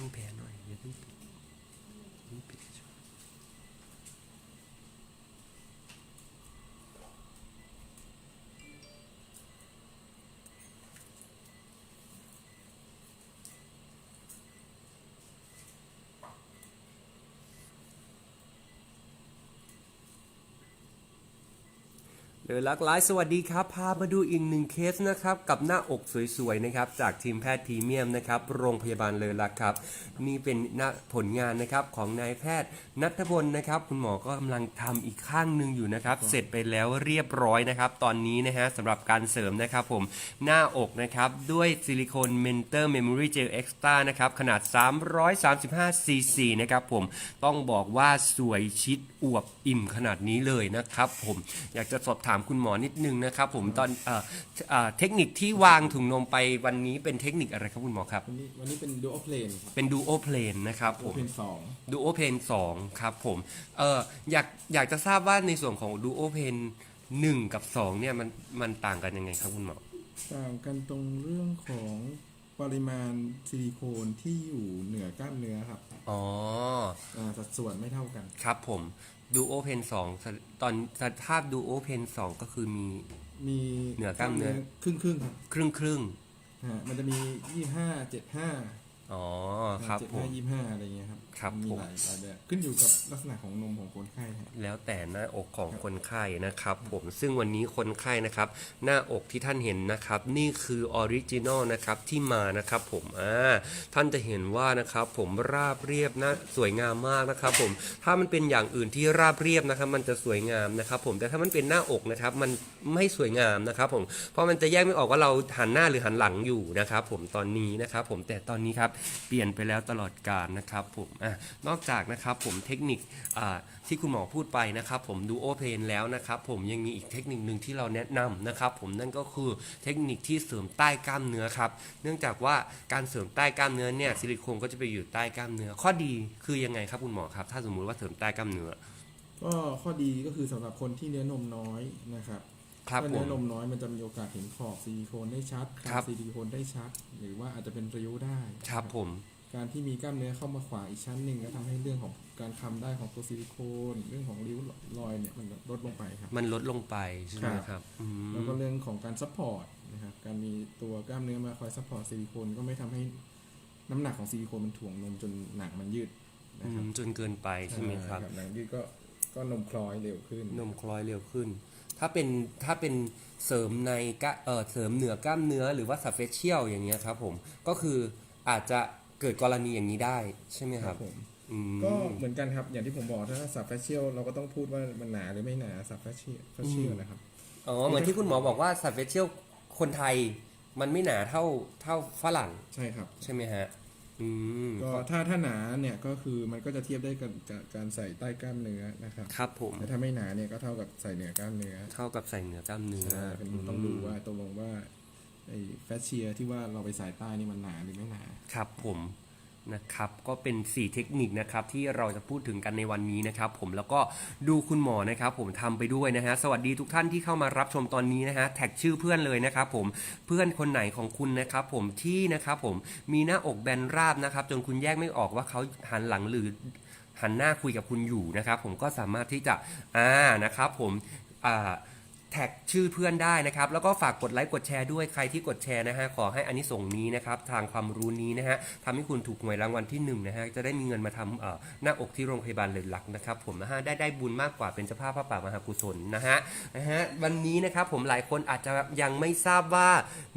ช่างแผลหน่อยอย่าเพิ่งปิดเพิ่งปิดช่ว เดอลักไลฟ์สวัสดีครับ พามาดูอีกหนึ่งเคสนะครับ กับหน้าอกสวยๆนะครับ จากทีมแพทย์พรีเมียมนะครับ โรงพยาบาลเลอลักครับ นี่เป็นหน้าผลงานนะครับของนายแพทย์นัทพลนะครับ คุณหมอก็กำลังทำอีกข้างหนึ่งอยู่นะครับ เสร็จไปแล้วเรียบร้อยนะครับ ตอนนี้นะฮะสำหรับการเสริมนะครับผมหน้าอกนะครับ ด้วยซิลิโคนเมนเตอร์เมมโมรี่เจลเอ็กซ์ต้านะครับขนาด 335 ซีซีนะครับผมต้องบอกว่าสวยชิดอวบอิ่มขนาดนี้เลยนะครับผมอยากจะสอบถามคุณหมอนิดนึงนะครับ ผมตอนเอ่อเอ่อเทคนิคที่วางถุงนมไปวันนี้เป็นเทคนิคอะไรครับคุณหมอครับ วันนี้วันนี้เป็น dual plane ครับเป็นดูโอเพลนนะครับผม dual plane สอง ดูโอเพนสองครับผมเอออยากอยากจะทราบว่าในส่วนของดูโอเพนหนึ่งกับสองเนี่ยมันมันต่างกันยังไงครับคุณหมอ ต่างกันตรงเรื่องของปริมาณซิลิโคนที่อยู่เหนือกล้ามเนื้อครับอ๋อ อ่าสัดส่วนไม่เท่ากัน ครับผม ดูโอเพนสองตอนสภาพดูโอเพนสองก็คือมี มีเหนือกล้ามเนื้อครึ่งครึ่งๆครับครึ่งครึ่งฮะมันจะมียี่ห้าเจ็ดห้าๆอ๋อครับเจ็ดผห้ามยี่ห้าอะไรเงี้ยครับครับมีผม หลายหลายแบบขึ้นอยู่กับลักษณะของนมของคนไข้ฮะ แล้วแต่หน้าอกของคนไข้นะครับ ผมซึ่งวันนี้คนไข้นะครับ หน้าอกที่ท่านเห็นนะครับ นี่คือออริจินอลนะครับที่มานะครับผมอ่าท่านจะเห็นว่านะครับ ผมราบเรียบนะสวยงามมากนะครับ ผมถ้ามันเป็นอย่างอื่นที่ราบเรียบนะครับ มันจะสวยงามนะครับ ผมแต่ถ้ามันเป็นหน้าอกนะครับ มันไม่สวยงามนะครับ ผมเพราะมันจะแยกไม่ออกว่าเราหันหน้าหรือหันหลังอยู่นะครับ ผมตอนนี้นะครับ ผมแต่ตอนนี้ครับเปลี่ยนไปแล้วตลอดกาลนะครับ ผมอะนอกจากนะครับผมเทคนิคอ่าที่คุณหมอพูดไปนะครับผมดูโอเพนแล้วนะครับผมยังมีอีกเทคนิคหนึ่งที่เราแนะนำนะครับผมนั่นก็คือเทคนิคที่เสริมใต้กล้ามเนื้อครับเนื่องจากว่าการเสริมใต้กล้ามเนื้อเนี่ยซิลิโคนก็จะไปอยู่ใต้กล้ามเนื้อ ข้อดีคือยังไงครับคุณหมอครับ ถ้าสมมุติว่าเสริมใต้กล้ามเนื้อก็ข้อดีก็คือสำหรับคนที่เนื้อนมน้อยนะครับครับถ้าผเนื้มอนมน้อยมันจะมีโอกาสเห็นขอบซิลิโคนได้ชัดครับซิลิโคนได้ชัด หรือว่าอาจจะเป็นริ้วได้ครับผม การที่มีกล้ามเนื้อเข้ามาขวางอีกชั้นหนึ่งก็ทำให้เรื่องของการคำได้ของตัวซิลิโคนเรื่องของริ้วรอยเนี่ยมันลดลงไปครับ มันลดลงไปใช่ไหมครับครับอืมแล้วก็เรื่องของการซัพพอร์ตนะครับการมีตัวกล้ามเนื้อมาคอยซัพพอร์ตซิลิโคนก็ไม่ทำให้น้ำหนักของซิลิโคนมันถ่วงนมจนหนังมันยืดนะอืครับมจนเกินไปใช่ไหมครับหนังยืดก็ก็นมคล้อยเร็วขึ้น นมคล้อยเร็วขึ้น ถ้าเป็นถ้าเป็นเสริมในกะเออเสริมเหนือกล้ามเนื้อหรือว่าสับเฟเชียลอย่างเงี้ยครับผมก็คืออาจจะ เกิดกรณีอย่างนี้ได้ใช่ไหมครับผมอืม ก็เหมือนกันครับ อย่างที่ผมบอกถ้าสับแฟชเชียลเราก็ต้องพูดว่ามันหนาหรือไม่หนาสับแฟชเชียลแฟชเชียลนะครับ อ๋อเหมือนที่คุณหมอบอกว่าสับเฟเชียลคนไทยมันไม่หนาเท่าเท่าฝรั่งใช่ครับ ใช่ไหมฮะ อืมก็ถ้าถ้าหนาเนี่ยก็คือมันก็จะเทียบได้กับกับการใส่ใต้กล้ามเนื้อนะครับครับผมแต่ถ้าไม่หนาเนี่ยก็เท่ากับใส่เหนือกล้ามเนื้อเท่ากับใส่เหนือกล้ามเนื้อใช่เป็นต้องดูว่าตกลงว่าไอ้แฟชเชียที่ว่าเราไปใส่ใต้นี่มันหนาหรือไม่หนา ครับผมนะครับก็เป็น 4 เทคนิคนะครับที่เราจะพูดถึงกันในวันนี้นะครับผมแล้วก็ดูคุณหมอนะครับผมทำไปด้วยนะฮะสวัสดีทุกท่านที่เข้ามารับชมตอนนี้นะฮะแท็กชื่อเพื่อนเลยนะครับผมเพื่อนคนไหนของคุณนะครับผมที่นะครับผมมีหน้าอกแบนราบนะครับจนคุณแยกไม่ออกว่าเขาหันหลังหรือหันหน้าคุยกับคุณอยู่นะครับผมก็สามารถที่จะอ่านะครับผมอ่า แท็กชื่อเพื่อนได้นะครับ แล้วก็ฝากกดไลค์กดแชร์ด้วยใครที่กดแชร์นะฮะขอให้อันนี้ส่งนี้นะครับทางความรู้นี้นะฮะทำให้คุณถูกหวยรางวัลที่หนึ่งนะฮะจะได้มีเงินมาทำเอ่อหน้าอกที่โรงพยาบาลเลยหลักนะครับผมนะฮะได้ได้บุญมากกว่าเป็นเจ้าภาพพระป่ามหากุศลนะฮะนะฮะวันนี้นะครับผมหลายคนอาจจะยังไม่ทราบว่า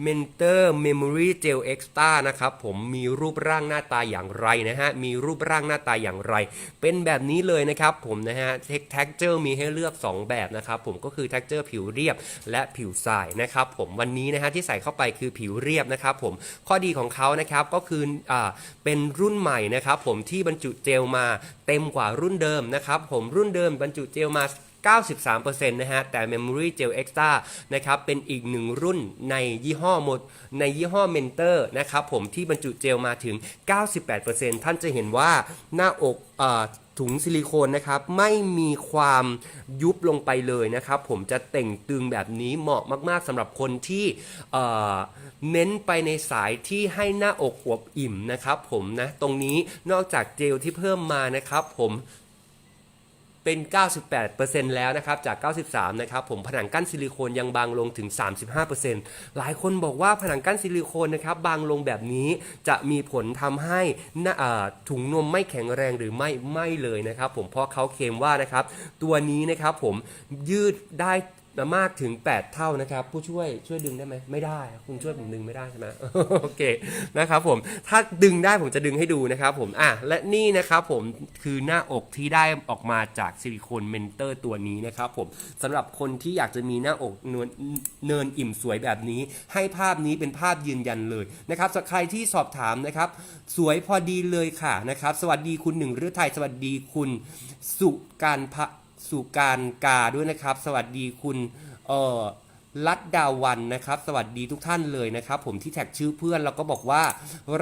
Mentor Memory Gel Extra นะครับผมมีรูปร่างหน้าตาอย่างไรนะฮะมีรูปร่างหน้าตาอย่างไร เป็นแบบนี้เลยนะครับผมนะฮะแท็กเจอร์มีให้เลือก 2 แบบนะครับผมก็คือแท็กเจอร์ผิวเรียบและผิวทรายนะครับผมวันนี้นะฮะที่ใส่เข้าไปคือผิวเรียบนะครับผมข้อดีของเขานะครับก็คืออ่าเป็นรุ่นใหม่นะครับผมที่บรรจุเจลมาเต็มกว่ารุ่นเดิมนะครับผมรุ่นเดิมบรรจุเจลมา 93%นะฮะ แต่ Memory Gel Extra นะครับ เป็นอีกหนึ่งรุ่นในยี่ห้อหมด ในยี่ห้อ Mentor นะครับผมที่บรรจุเจลมาถึง 98%ท่านจะเห็นว่าหน้าอกอถุงซิลิโคนนะครับ ไม่มีความยุบลงไปเลยนะครับ ผมจะเต่งตึงแบบนี้เหมาะมาก ๆสำหรับคนที่เอ่อเน้นไปในสายที่ให้หน้าอกอวบอิ่มนะครับผมนะ ตรงนี้นอกจากเจลที่เพิ่มมานะครับผม เป็น 98%แล้วนะครับจาก 93 นะครับผมผนังกั้นซิลิโคนยังบางลงถึง 35%หลายคนบอกว่าผนังกั้นซิลิโคนนะครับบางลงแบบนี้จะมีผลทำให้นาถุงนมไม่แข็งแรงหรือไม่ไม่เลยนะครับผมเพราะเขาเคลมว่านะครับตัวนี้นะครับผมยืดได้ มากถึง 8 เท่านะครับ ผู้ช่วยช่วยดึงได้ไหมไม่ได้ คุณช่วยผมดึงไม่ได้ใช่ไหมโอเคนะครับผมถ้าดึงได้ผมจะดึงให้ดูนะครับผมอะและนี่นะครับผมคือหน้าอกที่ได้ออกมาจากซิลิโคนเมนเตอร์ตัวนี้นะครับผมสำหรับคนที่อยากจะมีหน้าอกเนินเนินอิ่มสวยแบบนี้ ให้ภาพนี้เป็นภาพยืนยันเลยนะครับสำหรับใครที่สอบถามนะครับ สวยพอดีเลยค่ะนะครับ สวัสดีคุณหนึ่งฤทัยสวัสดีคุณสุการพะ สุการกาด้วยนะครับ สวัสดีคุณเอ่อ ลัดดาวันนะครับ สวัสดีทุกท่านเลยนะครับ ผมที่แท็กชื่อเพื่อนแล้วก็บอกว่า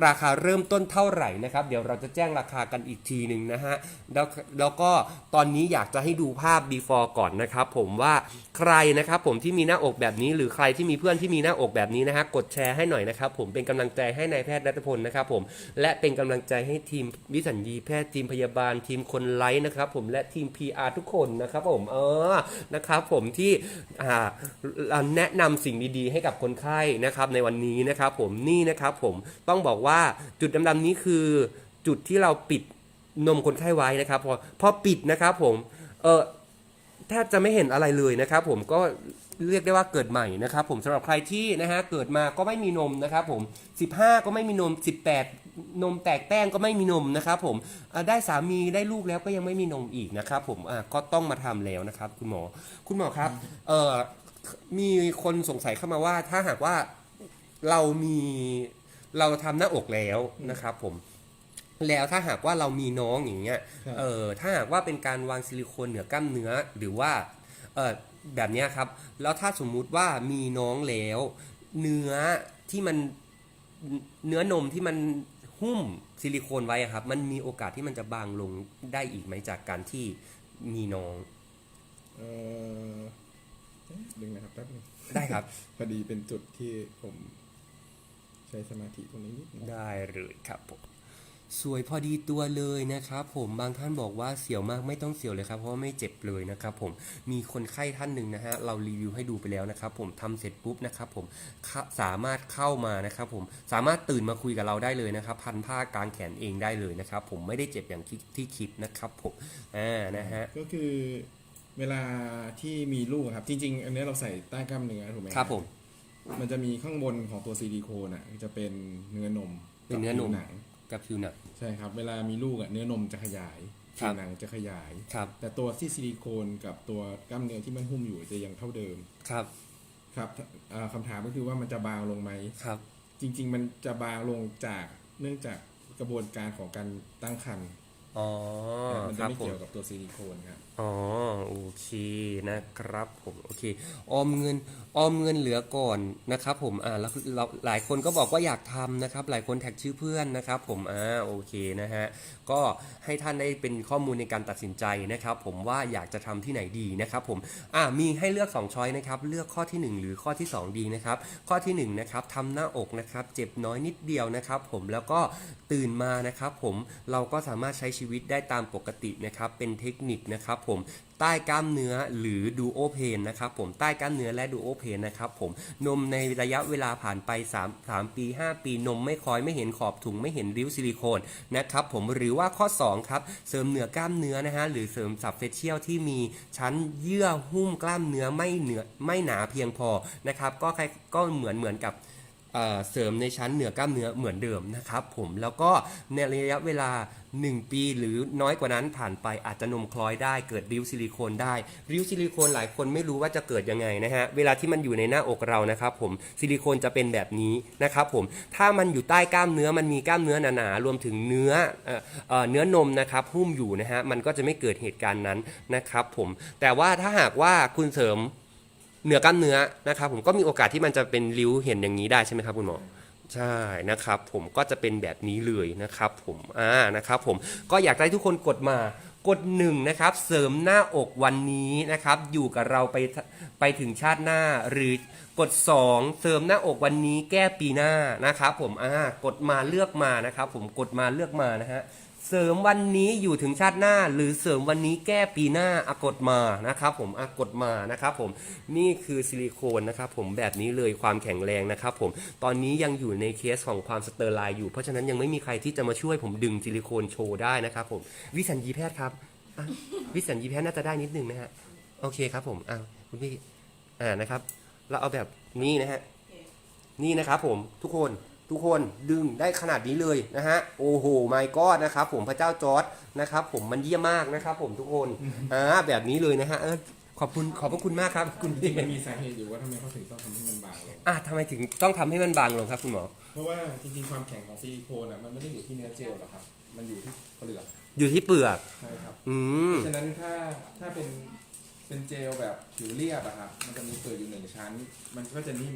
ราคาเริ่มต้นเท่าไหร่นะครับ เดี๋ยวเราจะแจ้งราคากันอีกทีหนึ่งนะฮะแล้วแล้วก็ตอนนี้อยากจะให้ดูภาพ before ก่อนนะครับ ผมว่าใครนะครับ ผมที่มีหน้าอกแบบนี้ หรือใครที่มีเพื่อนที่มีหน้าอกแบบนี้นะฮะกดแชร์ให้หน่อยนะครับ ผมเป็นกำลังใจให้นายแพทย์รัตพลนะครับ ผมและเป็นกำลังใจให้ทีมวิสัญญีแพทย์ทีมพยาบาลทีมคนไลฟ์นะครับ ผมและทีม PR ทุกคนนะครับ ผมเออนะครับ ผมที่อ่าแนะนำสิ่งดีๆ ให้กับคนไข้นะครับในวันนี้นะครับผมนี่นะครับผมต้องบอกว่าจุดดำๆนี้คือจุดที่เราปิดนมคนไข้ไว้นะครับพอพอปิดนะครับผมเออแทบจะไม่เห็นอะไรเลยนะครับผมก็เรียกได้ว่าเกิดใหม่นะครับผมสำหรับใครที่นะฮะเกิดมาก็ไม่มีนมนะครับผม 15 ก็ไม่มีนม 18 นมแตกแต้งก็ไม่มีนมนะครับผมได้สามีได้ลูกแล้วก็ยังไม่มีนมอีกนะครับผมก็ต้องมาทำแล้วนะครับ คุณหมอคุณหมอครับเอ่อ มีคนสงสัยเข้ามาว่าถ้าหากว่าเรามีเราทำหน้าอกแล้วนะครับผม แล้วถ้าหากว่าเรามีน้องอย่างเงี้ยครับ เออถ้าหากว่าเป็นการวางซิลิโคนเหนือกล้ามเนื้อหรือว่าเออแบบเนี้ยครับ แล้วถ้าสมมุติว่ามีน้องแล้ว เนื้อที่มันเนื้อนมที่มันหุ้มซิลิโคนไว้อะครับ มันมีโอกาสที่มันจะบางลงได้อีกไหมจากการที่มีน้อง เอ่อเอ๊ะ ดึงนะครับแป๊บนึงได้ครับ พอดีเป็นจุดที่ผมใช้สมาธิตรงนี้นิดนึงได้เลยครับผมสวยพอดีตัวเลยนะครับผมบางท่านบอกว่าเสียวมากไม่ต้องเสียวเลยครับเพราะว่าไม่เจ็บเลยนะครับผมมีคนไข้ท่านหนึ่งนะฮะเรารีวิวให้ดูไปแล้วนะครับผมทำเสร็จปุ๊บนะครับผมเข้าสามารถเข้ามานะครับผมสามารถตื่นมาคุยกับเราได้เลยนะครับ พันผ้ากลางแขนเองได้เลยนะครับผมไม่ได้เจ็บอย่างที่ที่คิดนะครับผมอ่านะฮะก็คือ เวลาที่มีลูกอะครับ จริง ๆ อันเนี้ยเราใส่ใต้กล้ามเนื้อถูกไหมครับผม มันจะมีข้างบนของตัวซิลิโคนอะจะเป็นเนื้อนมเป็นเนื้อนม กับผิวหนังกับผิวหนัง ใช่ครับ เวลามีลูกอะเนื้อนมจะขยายครัผิบ วหนังจะขยาย ครับ แต่ตัวที่ซิลิโคนกับตัวกล้ามเนื้อที่มันหุ้มอยู่จะยังเท่าเดิมครับ ครับอ่าคำถามก็คือว่ามันจะบางลงไหม ครับ จริง ๆ มันจะบางลงจากเนื่องจากกระบวนการของการตั้งครรภ์อ๋อ มันคจะรับไม่ผม เกี่ยวกับตัวซิลิโคนครับอ๋อโอเคนะครับผมโอเคออมเงินออมเงินเหลือก่อนนะครับผมอ่าแล้วเราหลายคนก็บอกว่าอยากทำนะครับ หลายคนแท็กชื่อเพื่อนนะครับ ผมอ่าโอเคนะฮะก็ให้ท่านได้เป็นข้อมูลในการตัดสินใจนะครับ ผมว่าอยากจะทำที่ไหนดีนะครับผมอ่ามีให้เลือก2ช้อยนะครับเลือกข้อทีหนึ่1 หรือข้อที่ 2 ดีนะครับ ข้อที่1นะครับทำหน้าอกนะครับ เจ็บน้อยนิดเดียวนะครับ ผมแล้วก็ตื่นมานะครับ ผมเราก็สามารถใช้ชีวิตได้ตามปกตินะครับ เป็นเทคนิคนะครับผมใต้กล้ามเนื้อหรือดูโอเพนนะครับผมใต้กล้ามเนื้อและดูโอเพนนะครับผมนมในระยะเวลาผ่านไป3 3ปี 5 ปีนมไม่คล้อยไม่เห็นขอบถุงไม่เห็นริ้วซิลิโคนนะครับผมหรือว่าข้อ2ครับเสริมเหนือกล้ามเนื้อนะฮะหรือเสริมสับเฟเชียลที่มีชั้นเยื่อหุ้มกล้ามเนื้อไม่เหนือไม่หนาเพียงพอนะครับก็คล้ายก็เหมือนเหมือนกับ เสริมในชั้นเหนือกล้ามเนื้อเหมือนเดิมนะครับผมแล้วก็ในระยะเวลา 1 ปีหรือน้อยกว่านั้นผ่านไปอาจจะนมคล้อยได้เกิดริ้วซิลิโคนได้ ริ้วซิลิโคนหลายคนไม่รู้ว่าจะเกิดยังไงนะฮะเวลาที่มันอยู่ในหน้าอกเรานะครับผมซิลิโคนจะเป็นแบบนี้นะครับผมถ้ามันอยู่ใต้กล้ามเนื้อมันมีกล้ามเนื้อหนาๆรวมถึงเนื้อเออเนื้อนมนะครับหุ้มอยู่นะฮะมันก็จะไม่เกิดเหตุการณ์นั้นนะครับผมแต่ว่าถ้าหากว่าคุณเสริม เหนือกล้ามเนื้อนะครับผมก็มีโอกาสที่มันจะเป็นริ้วเห็นอย่างนี้ได้ใช่ไหมครับคุณหมอใช่นะครับผมก็จะเป็นแบบนี้เลยนะครับผมอ่านะครับผมก็อยากให้ทุกคนกดมากดหนึ่งนะครับเสริมหน้าอกวันนี้นะครับอยู่กับเราไปไปถึงชาติหน้า หรือกด 2 เสริมหน้าอกวันนี้แก้ปีหน้านะครับผมอ่ากดมาเลือกมานะครับผมกดมาเลือกมานะฮะ เสริมวันนี้อยู่ถึงชาติหน้า หรือเสริมวันนี้แก้ปีหน้าอากดมานะครับผมอากดมานะครับผมนี่คือซิลิโคนนะครับผมแบบนี้เลยความแข็งแรงนะครับผมตอนนี้ยังอยู่ในเคสของความสเตอร์ไลน์อยู่เพราะฉะนั้นยังไม่มีใครที่จะมาช่วยผมดึงซิลิโคนโชว์ได้นะครับผมวิสัญญีแพทย์ครับอะวิสัญญีแพทย์น่าจะได้นิดนึงนะฮะโอเคครับผมอ้าวคุณพี่อ่านะครับ เราเอาแบบนี้นะฮะนี่นะครับผมทุกคน ทุกคนดึงได้ขนาดนี้เลยนะฮะโอ้โหไม่ก็นะครับผมพระเจ้าจอร์ดนะครับผมมันเยี่ยมมากนะครับผมทุกคนอ่าแบบนี้เลยนะฮะเออขอบคุณขอบพระคุณมากครับคุณจริพี่งๆมันมีสาเหตุอยู่ว่าทำไมเขาถึงต้องทำให้มันบางลงอะทำไมถึงต้องทำให้มันบางลงครับคุณหมอ เพราะว่าจริงๆความแข็งของซิลิโคนอะมันไม่ได้อยู่ที่เนื้อเจลหรอกครับ มันอยู่ที่เปลือกอยู่ที่เปลือกใช่ครับอืมฉะนั้นถ้าถ้าเป็นเป็นเจลแบบผิวเรียบอะครับมันจะมีเปลือกอยู่หนึ่งชั้น มันก็จะนิ่ม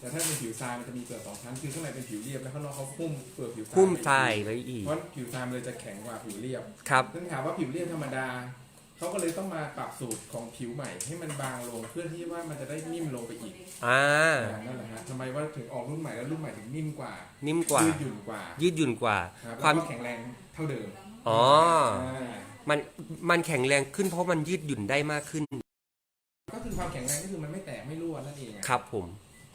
แต่ถ้าเป็นผิวทรายมันจะมีเปลือกสองชั้นคือข้างในเป็นผิวเรียบแล้วข้างนอกเขาหุ้มเปลือกผิวทรายพุ่มทรายไว้อีก เพราะผิวทรายมันเลยจะแข็งกว่าผิวเรียบครับ ซึ่งถามว่าผิวเรียบธรรมดาเขาก็เลยต้องมาปรับสูตรของผิวใหม่ ให้มันบางลงเพื่อที่ว่ามันจะได้นิ่มลงไปอีกอ่า อ่านั่นแหละฮะทำไมว่าถึงออกรุ่นใหม่แล้วรุ่นใหม่ถึงนิ่มกว่านิ่มกว่า ยืดหยุ่นกว่ายืดหยุ่นกว่า ครับความแล้วก็แข็งแรงเท่าเดิมอ๋ออ่ามัน มันแข็งแรงขึ้นเพราะมันยืดหยุ่นได้มากขึ้น ก็คือความแข็งแรงก็คือมันไม่แตกไม่รั่วนั่นเองอะ ครับผม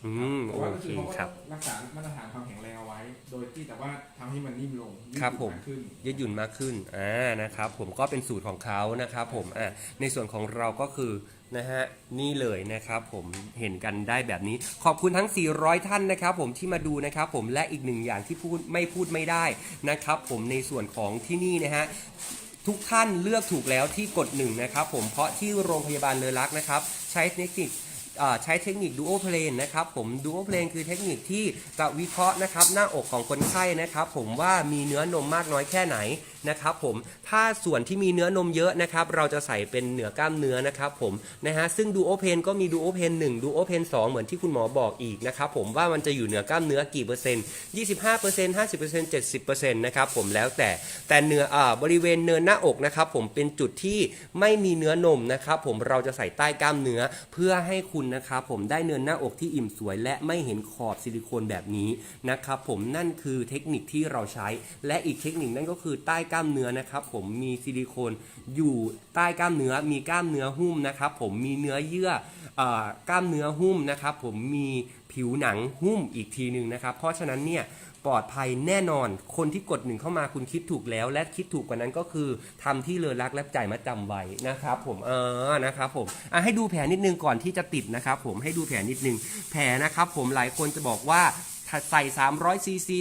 อืมแต่โอว่าก็เคคือเขาก็ครับ รักษามาตรฐานความแข็งแรงเอาไว้ โดยที่แต่ว่าทำให้มันนิ่มลงยืดครับหผยุ่นมมากขึ้น ยืดหยุ่นมากขึ้น อ่า นะครับ ผมก็เป็นสูตรของเขานะครับผม อ่าในส่วนของเราก็คือ นะฮะ นี่เลยนะครับผม เห็นกันได้แบบนี้ ขอบคุณทั้ง 400 ท่านนะครับผมที่มาดูนะครับผม และอีกหนึ่งอย่างที่พูดไม่พูดไม่ได้นะครับผม ในส่วนของที่นี่นะฮะ ทุกท่านเลือกถูกแล้วที่กดหนึ่งนะครับผม เพราะที่โรงพยาบาลเลอรักนะครับ ใช้เทคนิคอ่า ใช้เทคนิคดูโอเพลนนะครับผมดูโอเพลนคือเทคนิคที่จะวิเคราะห์นะครับหน้าอกของคนไข้นะครับผมว่ามีเนื้อนมมากน้อยแค่ไหน นะครับผมถ้าส่วนที่มีเนื้อนมเยอะนะครับเราจะใส่เป็นเหนือกล้ามเนื้อนะครับผมนะฮะซึ่งดูโอเพนก็มีดูโอเพน1ดูโอเพน2เหมือนที่คุณหมอบอกอีกนะครับผมว่ามันจะอยู่เหนือกล้ามเนื้อกี่เปอร์เซ็นต์25% 50% 70%นะครับผมแล้วแต่แต่เนื้ออ่าบริเวณเนินหน้าอกนะครับผมเป็นจุดที่ไม่มีเนื้อนมนะครับผมเราจะใส่ใต้กล้ามเนื้อเพื่อให้คุณนะครับผมได้เนินหน้าอกที่อิ่มสวย และไม่เห็นขอบซิลิโคนแบบนี้นะครับผมนั่นคือเทคนิคที่เราใช้และอีกเทคนิคนั่นก็คือใต้กล้ามเนื้อนะครับผมมีซิลิโคนอยู่ใต้กล้ามเนื้อมีกล้ามเนื้อหุ้มนะครับผมมีเนื้อเยื่ออกล้ามเนื้อหุ้มนะครับผมมีผิวหนังหุ้มอีกทีหนึ่งนะครับ เพราะฉะนั้นเนี่ยปลอดภัยแน่นอน คนที่กดหนึ่งเข้ามาคุณคิดถูกแล้ว และคิดถูกกว่านั้นก็คือทำที่เลอรักและจ่ายมาจำไว้นะครับผมเออนะครับผมอะให้ดูแผลนิดนึงก่อนที่จะติดนะครับผมให้ดูแผลนิดนึง แผลนะครับผมหลายคนจะบอกว่า ใส่ 300 ซีซี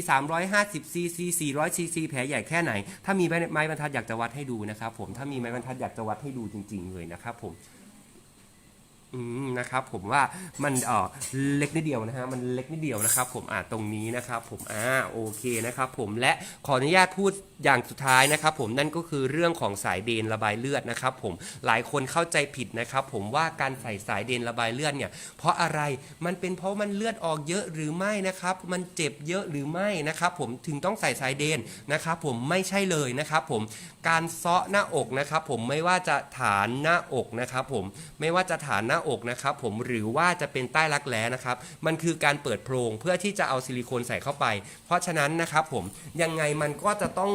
350 ซีซี 400 ซีซี แผลใหญ่แค่ไหน ถ้ามีไม้บรรทัดอยากจะวัดให้ดูนะครับผม ถ้ามีไม้บรรทัดอยากจะวัดให้ดูจริง ๆ เลยนะครับผมอืมนะครับผมว่ามันเออเล็กนิดเดียวนะฮะมันเล็กนิดเดียวนะครับ ผมอ่าตรงนี้นะครับ ผมอ่าโอเคนะครับ ผมและขออนุญาตพูด อย่างสุดท้ายนะครับผมนั่นก็คือเรื่องของสายเดนระบายเลือดนะครับผมหลายคนเข้าใจผิดนะครับผมว่าการใส่สายเดนระบายเลือดเนี่ยเพราะอะไรมันเป็นเพราะมันเลือดออกเยอะหรือไม่นะครับมันเจ็บเยอะหรือไม่นะครับผมถึงต้องใส่สายเดนนะครับผมไม่ใช่เลยนะครับผมการเซาะหน้าอกนะครับผมไม่ว่าจะฐานหน้าอกนะครับผมไม่ว่าจะฐานหน้าอกนะครับผมหรือว่าจะเป็นใต้รักแร้นะครับมันคือการเปิดโพรงเพื่อที่จะเอาซิลิโคนใส่เข้าไป เพราะฉะนั้นนะครับผมยังไงมันก็จะต้อง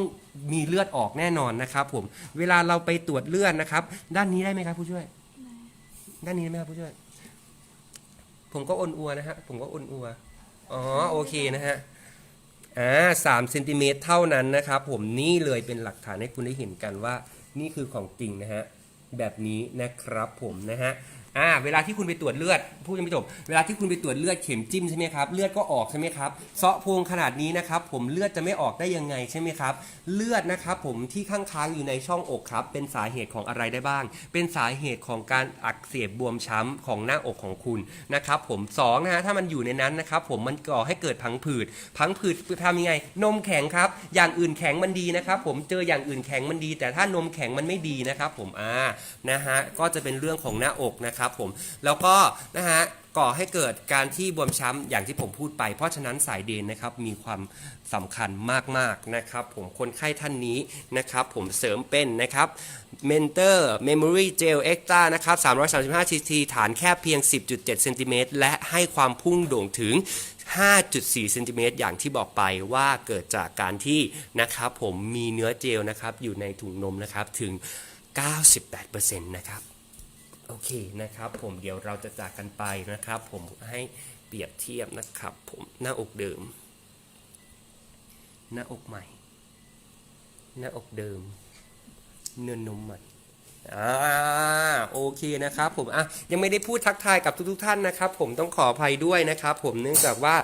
มีเลือดออกแน่นอนนะครับผมเวลาเราไปตรวจเลือดนะครับ ด้านนี้ได้ไหมครับผู้ช่วย ด้านนี้ได้ไหมครับผู้ช่วย ผมก็อ้นอัวนะฮะผมก็อ้นอัวอ๋อโอเคนะฮะอ่าสามเซนติเมตรเท่านั้นนะครับผมนี่เลยเป็นหลักฐานให้คุณได้เห็นกันว่า นี่คือของจริงนะฮะแบบนี้นะครับผมนะฮะ อ่าเวลาที่คุณไปตรวจเลือดพูดยังไม่จบ เวลาที่คุณไปตรวจเลือดเข็มจิ้มใช่ไหมครับเลือดก็ออกใช่ไหมครับเซาะโพรงขนาดนี้นะครับผมเลือดจะไม่ออกได้ยังไงใช่ไหมครับเลือดนะครับผมที่ข้างค้างอยู่ในช่องอกครับเป็นสาเหตุของอะไรได้บ้าง เป็นสาเหตุของการอักเสบบวมช้ำของหน้าอกของคุณนะครับผมสองนะฮะถ้ามันอยู่ในนั้นนะครับผมมันก่อให้เกิดพังผืดพังผืดทำยังไง นมแข็งครับอย่างอื่นแข็งมันดีนะครับผมเจออย่างอื่นแข็งมันดี แต่ถ้านมแข็งมันไม่ดีนะครับผมอ่านะฮะก็จะเป็นเรื่องของหน้าอกนะครับผมแล้วก็นะฮะก่อให้เกิดการที่บวมช้ำอย่างที่ผมพูดไป เพราะฉะนั้นสายเดนนะครับมีความสำคัญมากๆนะครับผมคนไข้ท่านนี้นะครับผมเสริมเป็นนะครับ Mentor Memory Gel Extra นะครับ335 cc ฐานแค่เพียง 10.7 เซนติเมตรและให้ความพุ่งโด่งถึง5.4 เซนติเมตรอย่างที่บอกไปว่าเกิดจากการที่นะครับผมมีเนื้อเจลนะครับอยู่ในถุงนมนะครับถึง 98%นะครับ โอเคนะครับผมเดี๋ยวเราจะจากกันไปนะครับ ผมให้เปรียบเทียบนะครับ ผมหน้าอกเดิม หน้าอกใหม่ หน้าอกเดิม เนื้อนมใหม่อ่าโอเคนะครับผมอะยังไม่ได้พูดทักทายกับทุกๆท่านนะครับ ผมต้องขออภัยด้วยนะครับ ผมเนื่องจากว่า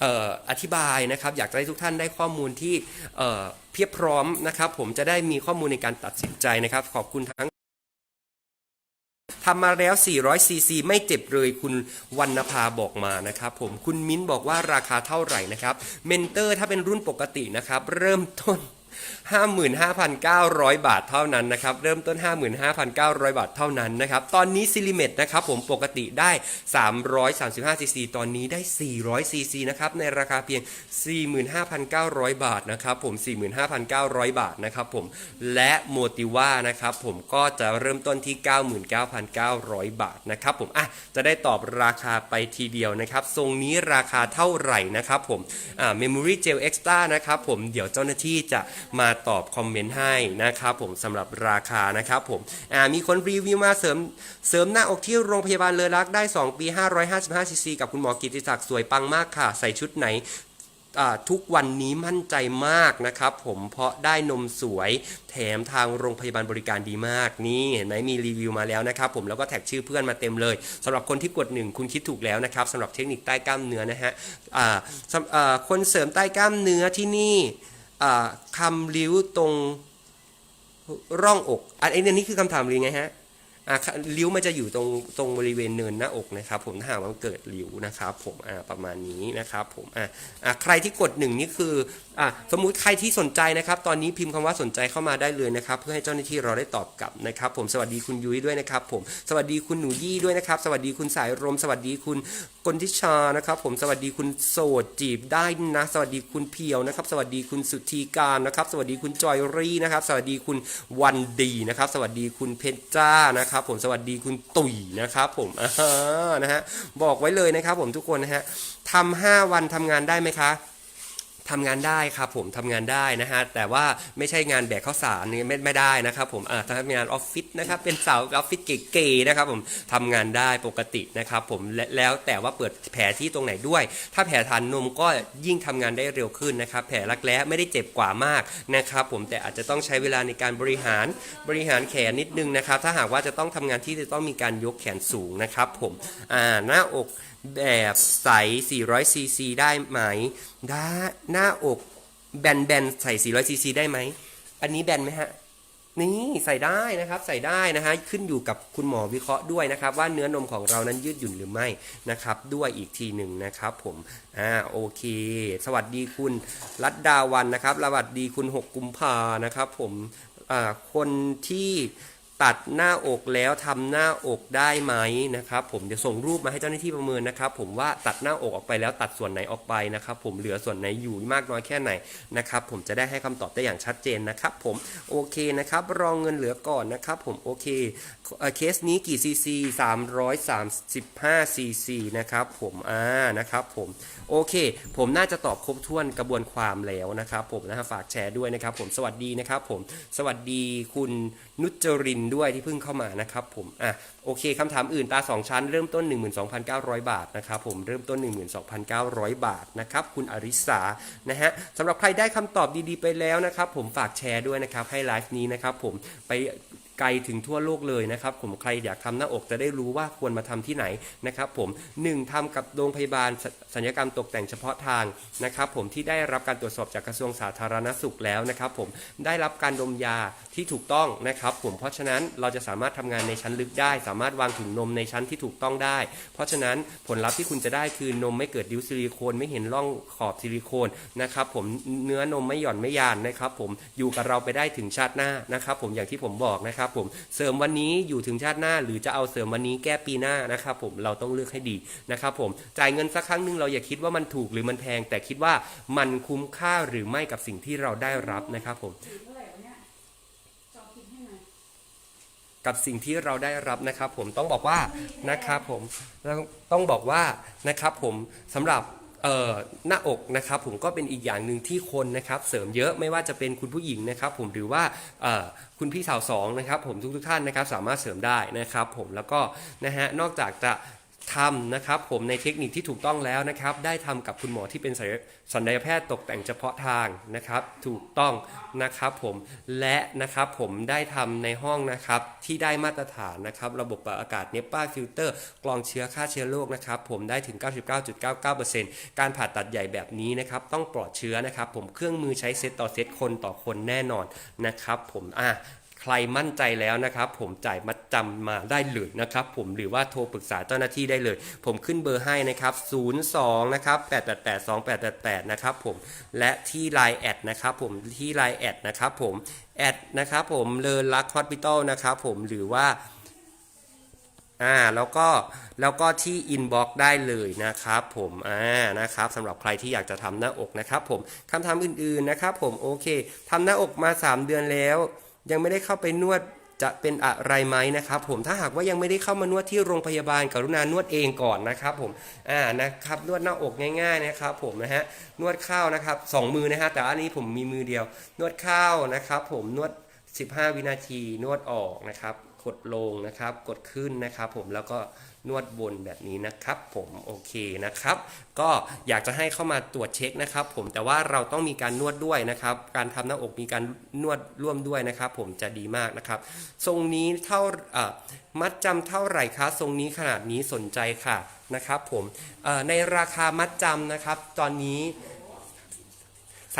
เอ่ออธิบายนะครับ อยากจะให้ทุกท่านได้ข้อมูลที่เอ่อเพียบพร้อมนะครับ ผมจะได้มีข้อมูลในการตัดสินใจนะครับ ขอบคุณทั้ง ทำมาแล้ว 400 ซีซี ไม่เจ็บเลยคุณวรรณภาบอกมานะครับผมคุณมิ้นบอกว่าราคาเท่าไหร่นะครับ เมนเตอร์ถ้าเป็นรุ่นปกตินะครับ เริ่มต้น 55,900 บาทเท่านั้นนะครับ เริ่มต้น 55,900 บาทเท่านั้นนะครับ ตอนนี้ซิลิเมตนะครับผมปกติได้ 335ซีซีตอนนี้ได้ 400ซีซีนะครับ ในราคาเพียง 45,900 บาทนะครับผม 45,900 บาทนะครับผม และโมติว่านะครับผมก็จะเริ่มต้นที่ 99,900 บาทนะครับผมอะจะได้ตอบราคาไปทีเดียวนะครับ ทรงนี้ราคาเท่าไหร่นะครับผมอ่า Memory Gel Extra นะครับผม เดี๋ยวเจ้าหน้าที่จะ มาตอบคอมเมนต์ให้นะครับผมสำหรับราคานะครับผมอ่ามีคนรีวิวมาเสริมเสริมหน้าอกที่โรงพยาบาลเลอรักได้ 2 ปี 555ซีซีกับคุณหมอกิติศักดิ์สวยปังมากค่ะ ใส่ชุดไหนทุกวันนี้มั่นใจมากนะครับ ผมเพราะได้นมสวยแถมทางโรงพยาบาลบริการดีมากนี่เห็นไหมมีรีวิวมาแล้วนะครับ ผมแล้วก็แท็กชื่อเพื่อนมาเต็มเลยสำหรับคนที่กดหนึ่งคุณคิดถูกแล้วนะครับสำหรับเทคนิคใต้กล้ามเนื้อนะฮะอ่าคนเสริมใต้กล้ามเนื้อที่นี่ คำริ้วตรงร่องอก อันนนี้คือคำถามริ้วไงฮะริ้วมันจะอยู่ตรงตรงบริเวณเนินหน้าอกนะครับ ผมถ้าหากว่ามันเกิดริ้วนะครับ ผมประมาณนี้นะครับ ผมใครที่กดหนึ่งนี่คือ อะสมมุติใครที่สนใจนะครับ ตอนนี้พิมพ์คำว่าสนใจเข้ามาได้เลยนะครับ เพื่อให้เจ้าหน้าที่เราได้ตอบกลับนะครับ ผมสวัสดีคุณยุ้ยด้วยนะครับ ผมสวัสดีคุณหนูยี่ด้วยนะครับ สวัสดีคุณสายรม สวัสดีคุณกนทิชานะครับ ผมสวัสดีคุณโสดจีบได้นะ สวัสดีคุณเพียวนะครับ สวัสดีคุณสุธีการนะครับ สวัสดีคุณจอยรี่นะครับ สวัสดีคุณวันดีนะครับ สวัสดีคุณเพชรจ้านะครับ ผมสวัสดีคุณตุ๋ยนะครับ ผมอ่านะฮะบอกไว้เลยนะครับ ผมทุกคนนะฮะทำห้าวันทำงานได้ไหมคะ ทำงานได้ครับผมทำงานได้นะฮะแต่ว่าไม่ใช่งานแบกข้าวสารนี่ไม่ไม่ได้นะครับผมอ่าทำงานออฟฟิศนะครับเป็นสาวออฟฟิศเก๋ๆนะครับผมทำงานได้ปกตินะครับผมและแล้วแต่ว่าเปิดแผลที่ตรงไหนด้วย ถ้าแผลทานนมก็ยิ่งทำงานได้เร็วขึ้นนะครับแผลรักแร้ไม่ได้เจ็บกว่ามากนะครับผมแต่อาจจะต้องใช้เวลาในการบริหารบริหารแขนนิดนึงนะครับถ้าหากว่าจะต้องทำงานที่จะต้องมีการยกแขนสูงนะครับผมอ่าหน้าอก แบบใส 400 ซีซีได้ไหมด้าหน้าอกแบนๆใส่ 400 ซีซีได้ไหม อันนี้แบนไหมฮะ นี่ใส่ได้นะครับ ใส่ได้นะฮะ ขึ้นอยู่กับคุณหมอวิเคราะห์ด้วยนะครับ ว่าเนื้อนมของเรานั้นยืดหยุ่นหรือไม่นะครับ ด้วยอีกทีหนึ่งนะครับ ผม อ่า โอเค สวัสดีคุณรัตดาวันนะครับ สวัสดีคุณ6กุมภานะครับ ผม อ่า คนที่ ตัดหน้าอกแล้วทำหน้าอกได้ไหมนะครับ ผมเดี๋ยวส่งรูปมาให้เจ้าหน้าที่ประเมินนะครับ ผมว่าตัดหน้าอกออกไปแล้วตัดส่วนไหนออกไปนะครับ ผมเหลือส่วนไหนอยู่มากน้อยแค่ไหนนะครับ ผมจะได้ให้คำตอบได้อย่างชัดเจนนะครับ ผมโอเคนะครับ รองเงินเหลือก่อนนะครับ ผมโอเคเคสนี้กี่ซีซี335ซีซีนะครับผมอ่านะครับผมโอเค ผมน่าจะตอบครบถ้วนกระบวนความแล้วนะครับ ผมนะฮะฝากแชร์ด้วยนะครับ ผมสวัสดีนะครับ ผมสวัสดีคุณนุจรินด้วยที่เพิ่งเข้ามานะครับผมอะโอเคคำถามอื่นตา 2 ชั้นเริ่มต้น 12,900 บาทนะครับผมเริ่มต้น 12,900 บาทนะครับคุณอริสานะฮะสำหรับใครได้คำตอบดีๆไปแล้วนะครับผมฝากแชร์ด้วยนะครับให้ไลฟ์นี้นะครับผมไป ไกลถึงทั่วโลกเลยนะครับผมใครอยากทำหน้าอกจะได้รู้ว่าควรมาทำที่ไหนนะครับผมหนึ่งทำกับโรงพยาบาลศัลยกรรมตกแต่งเฉพาะทางนะครับผมที่ได้รับการตรวจสอบจากกระทรวงสาธารณสุขแล้วนะครับผมได้รับการดมยาที่ถูกต้องนะครับผมเพราะฉะนั้นเราจะสามารถทำงานในชั้นลึกได้ สามารถวางถุงนมในชั้นที่ถูกต้องได้ เพราะฉะนั้นผลลัพธ์ที่คุณจะได้คือนมไม่เกิดดิวซิลิโคน ไม่เห็นร่องขอบซิลิโคนนะครับผมเนื้อนมไม่หย่อนไม่ยานนะครับผมอยู่กับเราไปได้ถึงชาติหน้านะครับผมอย่างที่ผมบอกนะครับผมเสริมวันนี้อยู่ถึงชาติหน้า หรือจะเอาเสริมวันนี้แก้ปีหน้านะครับผมเราต้องเลือกให้ดีนะครับผมจ่ายเงินสักครั้งหนึ่งเราอย่าคิดว่ามันถูกหรือมันแพง แต่คิดว่ามันคุ้มค่าหรือไม่กับสิ่งที่เราได้รับนะครับผมกับสิ่งที่เราได้รับนะครับ ผมต้องบอกว่านะครับผมต้องต้องบอกว่านะครับผมสำหรับ เอ่อหน้าอกนะครับผมก็เป็นอีกอย่างหนึ่งที่คนนะครับเสริมเยอะไม่ว่าจะเป็นคุณผู้หญิงนะครับผมหรือว่าเอ่อคุณพี่สาวสองนะครับผมทุกทท่านนะครับสามารถเสริมได้นะครับผมแล้วก็นะฮะนอกจากจะ ทำนะครับผมในเทคนิคที่ถูกต้องแล้วนะครับ ได้ทำกับคุณหมอที่เป็นศัลยแพทย์ตกแต่งเฉพาะทางนะครับ ถูกต้องนะครับผมและนะครับผมได้ทำในห้องนะครับที่ได้มาตรฐานนะครับ ระบบปรับอากาศเนป้าฟิลเตอร์กรองเชื้อฆ่าเชื้อโรคนะครับ ผมได้ถึง 99.99%การผ่าตัดใหญ่แบบนี้นะครับ ต้องปลอดเชื้อนะครับ ผมเครื่องมือใช้เซตต่อเซตคนต่อคนแน่นอนนะครับ ผมอะ ใครมั่นใจแล้วนะครับ ผมจ่ายมัดจำมาได้เลยนะครับ ผมหรือว่าโทรปรึกษาเจ้าหน้าที่ได้เลย ผมขึ้นเบอร์ให้นะครับ02นะครับ8882888นะครับผมและที่ Line แอดนะครับผมที่ Line แอดนะครับผมแอดนะครับผมเลอลักฮอสพิทอลนะครับผมหรือว่าอ่าแล้วก็แล้วก็ที่อินบ็อกได้เลยนะครับผมอ่านะครับสำหรับใครที่อยากจะทำหน้าอกนะครับผมคำถามอื่นๆนะครับผมโอเคทำหน้าอกมา 3 เดือนแล้ว ยังไม่ได้เข้าไปนวดจะเป็นอะไรไหมนะครับผมถ้าหากว่ายังไม่ได้เข้ามานวดที่โรงพยาบาลกรุณานวดเองก่อนนะครับผมอ่านะครับนวดหน้าอกง่ายๆนะครับผมนะฮะนวดข้าวนะครับสองมือนะฮะแต่อันนี้ผมมีมือเดียว นวดข้าวนะครับผมนวด 15 วินาทีนวดออกนะครับกดลงนะครับ กดขึ้นนะครับผมแล้วก็ นวดบนแบบนี้นะครับ ผมโอเคนะครับ ก็อยากจะให้เข้ามาตรวจเช็คนะครับ ผมแต่ว่าเราต้องมีการนวดด้วยนะครับ การทำหน้าอกมีการนวดร่วมด้วยนะครับ ผมจะดีมากนะครับ ทรงนี้เท่ามัดจำเท่าไหร่คะทรงนี้ขนาดนี้สนใจค่ะนะครับ ผมในราคามัดจำนะครับ ตอนนี้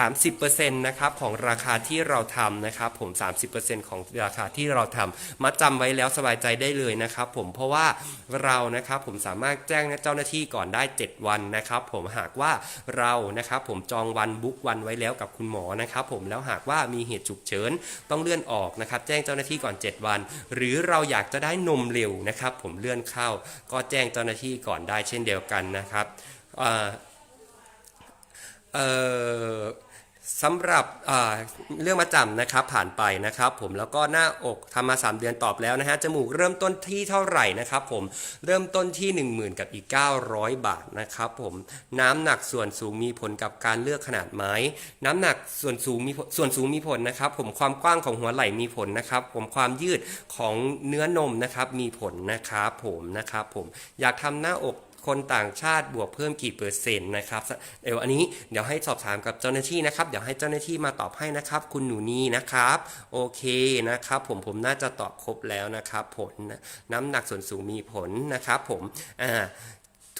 30%นะครับของราคาที่เราทำนะครับผม 30%ของราคาที่เราทำมาจำไว้แล้วสบายใจได้เลยนะครับผมเพราะว่าเรานะครับผมสามารถแจ้งเจ้าหน้าที่ก่อนได้ 7 วันนะครับผมหากว่าเรานะครับผมจองวันบุ๊กวันไว้แล้วกับคุณหมอนะครับผมแล้วหากว่ามีเหตุฉุกเฉินต้องเลื่อนออกนะครับแจ้งเจ้าหน้าที่ก่อน 7 วัน หรือเราอยากจะได้นมเร็วนะครับผมเลื่อนเข้า ก็แจ้งเจ้าหน้าที่ก่อนได้เช่นเดียวกันนะครับ เอ่อสำหรับเรื่องมาจำนะครับผ่านไปนะครับ ผมแล้วก็หน้าอกทำมา 3 เดือนตอบแล้วนะฮะจมูกเริ่มต้นที่เท่าไหร่นะครับ ผมเริ่มต้นที่ 10,000 กับอีก 900 บาทนะครับ ผมน้ำหนักส่วนสูงมีผลกับการเลือกขนาดไม้น้ำหนักส่วนสูงมีส่วนสูงมีผลนะครับ ผมความกว้างของหัวไหล่มีผลนะครับ ผมความยืดของเนื้อนมนะครับมีผลนะครับ ผมนะครับ ผมอยากทำหน้าอก คนต่างชาติบวกเพิ่มกี่เปอร์เซ็นต์นะครับเดี๋ยวอันนี้เดี๋ยวให้สอบถามกับเจ้าหน้าที่นะครับเดี๋ยวให้เจ้าหน้าที่มาตอบให้นะครับ คุณหนูนีนะครับโอเคนะครับ ผมผมน่าจะตอบครบแล้วนะครับ ผลน้ำหนักส่วนสูงมีผลนะครับ ผมอ่า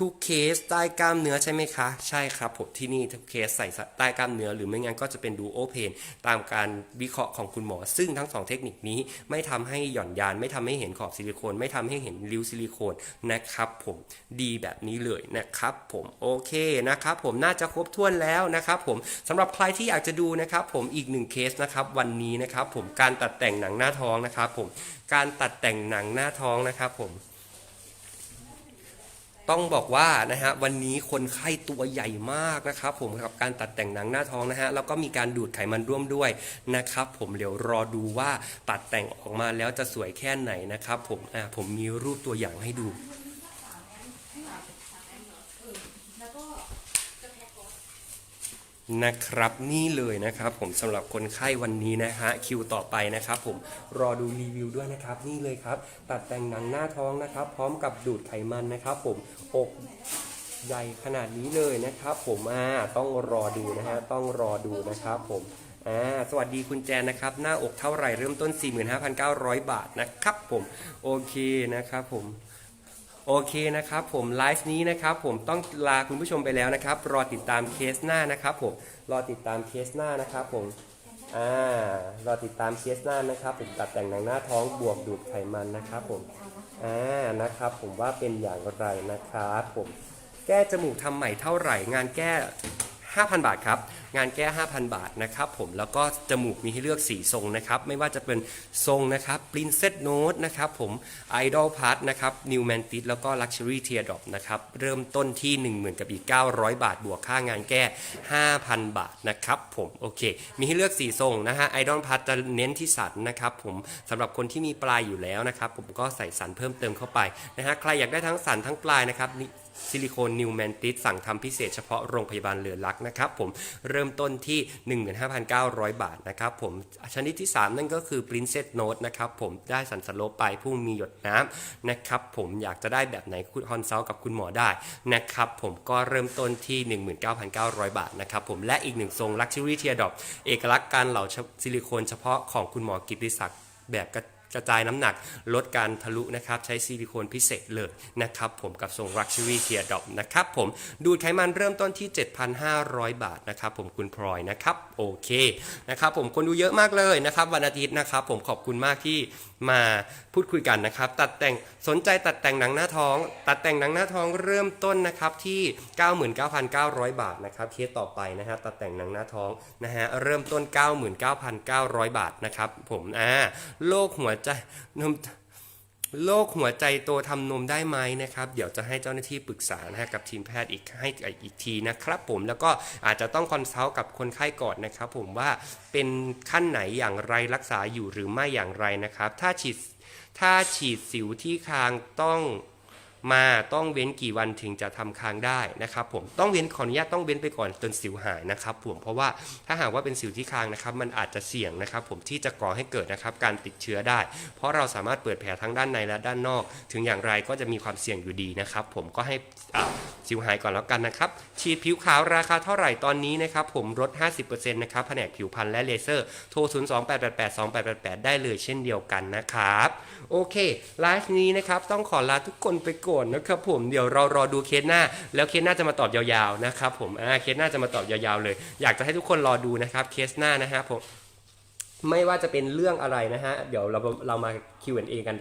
ทุกเคสใต้กล้ามเนื้อใช่ไหมคะ ใช่ครับผมที่นี่ทุกเคสใส่ใต้กล้ามเนื้อหรือไม่งั้นก็จะเป็นดูโอเพนตามการวิเคราะห์ของคุณหมอ ซึ่งทั้งสองเทคนิคนี้ไม่ทำให้หย่อนยาน ไม่ทำให้เห็นขอบซิลิโคน ไม่ทำให้เห็นริ้วซิลิโคนนะครับผมดีแบบนี้เลยนะครับผมโอเคนะครับผมน่าจะครบถ้วนแล้วนะครับผมสำหรับใครที่อยากจะดูนะครับผมอีกหนึ่งเคสนะครับวันนี้นะครับผมการตัดแต่งหนังหน้าท้องนะครับผมการตัดแต่งหนังหน้าท้องนะครับผม ต้องบอกว่านะฮะวันนี้คนไข้ตัวใหญ่มากนะครับผมกับการตัดแต่งหนังหน้าท้องนะฮะแล้วก็มีการดูดไขมันร่วมด้วยนะครับผมเดี๋ยวรอดูว่าตัดแต่งออกมาแล้วจะสวยแค่ไหนนะครับผมอ่าผมมีรูปตัวอย่างให้ดู นะครับนี่เลยนะครับผมสำหรับคนไข้วันนี้นะฮะคิวต่อไปนะครับผมรอดูรีวิวด้วยนะครับ นี่เลยครับ ตัดแต่งหนังหน้าท้องนะครับ พร้อมกับดูดไขมันนะครับผมอกใหญ่ขนาดนี้เลยนะครับ ผมอ่าต้องรอดูนะฮะต้องรอดูนะครับผมอ่าสวัสดีคุณแจนนะครับ หน้าอกเท่าไหร่เริ่มต้น 45,900 บาทนะครับผมโอเคนะครับผม โอเคนะครับผมไลฟ์นี้นะครับผมต้องลาคุณผู้ชมไปแล้วนะครับ รอติดตามเคสหน้านะครับผมรอติดตามเคสหน้านะครับผมอ่ารอติดตามเคสหน้านะครับผมตัดแต่งหนังหน้าท้องบวกดูดไขมันนะครับผมอ่านะครับผมว่าเป็นอย่างไรนะครับผมแก้จมูกทำใหม่เท่าไหร่งานแก้ 5,000 บาทครับ งานแก้ 5,000 บาทนะครับผม แล้วก็จมูกมีให้เลือก 4 ทรงนะครับ ไม่ว่าจะเป็นทรงนะครับ Princess Note นะครับผม Idol Part นะครับ New Mantis แล้วก็ Luxury Teardrop นะครับ เริ่มต้นที่ 10,000 กับอีก 900 บาท บวกค่างานแก้ 5,000 บาทนะครับผม โอเค มีให้เลือก 4 ทรงนะฮะ Idol Part จะเน้นที่สันนะครับผมสำหรับคนที่มีปลายอยู่แล้วนะครับผมก็ใส่สันเพิ่มเติมเข้าไปนะฮะใครอยากได้ทั้งสันทั้งปลายนะครับนี่ ซิลิโคนนิวแมนติสสั่งทำพิเศษเฉพาะโรงพยาบาลเรือรักนะครับผมเริ่มต้นที่ 15,900 บาทนะครับผมชนิดที่ 3 นั่นก็คือ Princess Note นะครับผมได้สันสโลปปลายพุ่งมีหยดน้ำนะครับผมอยากจะได้แบบไหนคุณคอนซัลท์กับคุณหมอได้นะครับผมก็เริ่มต้นที่ 19,900 บาทนะครับผมและอีกหนึ่งทรง Luxury Teardrop เอกลักษณ์การเหล่าซิลิโคนเฉพาะของคุณหมอกิตติศักดิ์แบบกระ กระจายน้ำหนักลดการทะลุนะครับ ใช้ซิลิโคนพิเศษเลยนะครับ ผมกับทรง Luxury Teardrop นะครับผมดูดไขมันเริ่มต้นที่ 7,500 บาทนะครับ ผมคุณพลอยนะครับโอเคนะครับผมคนดูเยอะมากเลยนะครับ วันอาทิตย์นะครับ ผมขอบคุณมากที่มา พูดคุยกันนะครับ ตัดแต่งสนใจตัดแต่งหนังหน้าท้อง ตัดแต่งหนังหน้าท้องเริ่มต้นนะครับที่ 99,900 บาทนะครับเคสต่อไปนะฮะตัดแต่งหนังหน้าท้องนะฮะเริ่มต้น 99,900 บาทนะครับผมอ่าโรคหัวใจนมโรคหัวใจโตทำนมได้ไหมนะครับ เดี๋ยวจะให้เจ้าหน้าที่ปรึกษานะฮะกับทีมแพทย์อีกให้อีกทีนะครับ ผมแล้วก็อาจจะต้องคอนซัลท์กับคนไข้ก่อนนะครับ ผมว่าเป็นขั้นไหนอย่างไรรักษาอยู่หรือไม่อย่างไรนะครับ ถ้าฉีด ถ้าฉีดสิวที่คางต้องมาต้องเว้นกี่วันถึงจะทำคางได้นะครับผมต้องเว้นขออนุญาตต้องเว้นไปก่อนจนสิวหายนะครับผมเพราะว่าถ้าหากว่าเป็นสิวที่คางนะครับมันอาจจะเสี่ยงนะครับผมที่จะก่อให้เกิดนะครับการติดเชื้อได้ เพราะเราสามารถเปิดแผลทั้งด้านในและด้านนอก ถึงอย่างไรก็จะมีความเสี่ยงอยู่ดีนะครับผมก็ให้อ่า สิวหายก่อนแล้วกันนะครับ ฉีดผิวขาวราคาเท่าไหร่ตอนนี้นะครับ ผมลด 50%นะครับแผนกผิวพรรณและเลเซอร์ โทร 028882888 ได้เลยเช่นเดียวกันนะครับ โอเค ไลฟ์นี้นะครับ ต้องขอลาทุกคนไปก่อนนะครับผม เดี๋ยวเรารอดูเคสหน้า แล้วเคสหน้าจะมาตอบยาวๆนะครับผม อ่า เคสหน้าจะมาตอบยาวๆเลย อยากจะให้ทุกคนรอดูนะครับเคสหน้านะฮะผม ไม่ว่าจะเป็นเรื่องอะไรนะฮะ เดี๋ยวเราเรามา Q&A กัน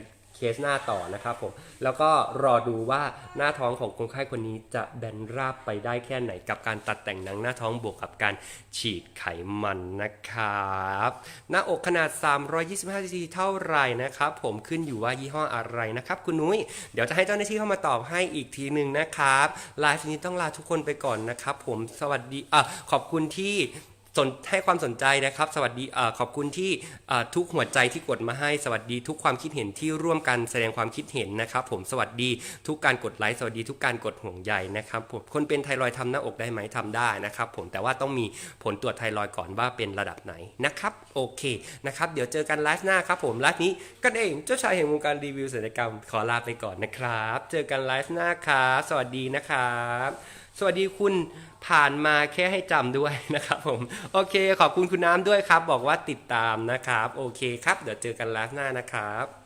สหน้าต่อนะครับผม แล้วก็รอดูว่าหน้าท้องของคนไข้คนนี้จะแบนราบไปได้แค่ไหนกับการตัดแต่งหนังหน้าท้องบวกกับการฉีดไขมันนะครับ หน้าอกขนาด 325 cc เท่าไหร่นะครับผมขึ้นอยู่ว่ายี่ห้ออะไรนะครับคุณนุ้ย เดี๋ยวจะให้เจ้าหน้าที่เข้ามาตอบให้อีกทีหนึ่งนะครับไลฟ์นี้ต้องลาทุกคนไปก่อนนะครับผมสวัสดีอะขอบคุณที่ สนให้ความสนใจนะครับ สวัสดีอขอบคุณที่ทุกหัวใจที่กดมาให้สวัสดีทุกความคิดเห็นที่ร่วมกันแสดงความคิดเห็นนะครับผมสวัสดีทุกการกดไลค์สวัสดีทุกการกดห่วงใยนะครับผมคนเป็นไทรอยด์ทำหน้าอกได้ไหมทำได้นะครับ ผมแต่ว่าต้องมีผลตรวจไทรอยด์ก่อนว่าเป็นระดับไหนนะครับโอเคนะครับเดี๋ยวเจอกันไลฟ์หน้าครับผมไลฟ์นี้กันเองเจ้าชายแห่งวงการรีวิวศัลยกรรมขอลาไปก่อนนะครับ เจอกันไลฟ์หน้าครับสวัสดีนะครับ สวัสดีคุณ ผ่านมาแค่ให้จำด้วยนะครับผม โอเค ขอบคุณคุณน้ำด้วยครับ บอกว่าติดตามนะครับ โอเคครับ เดี๋ยวเจอกันไลฟ์หน้านะครับ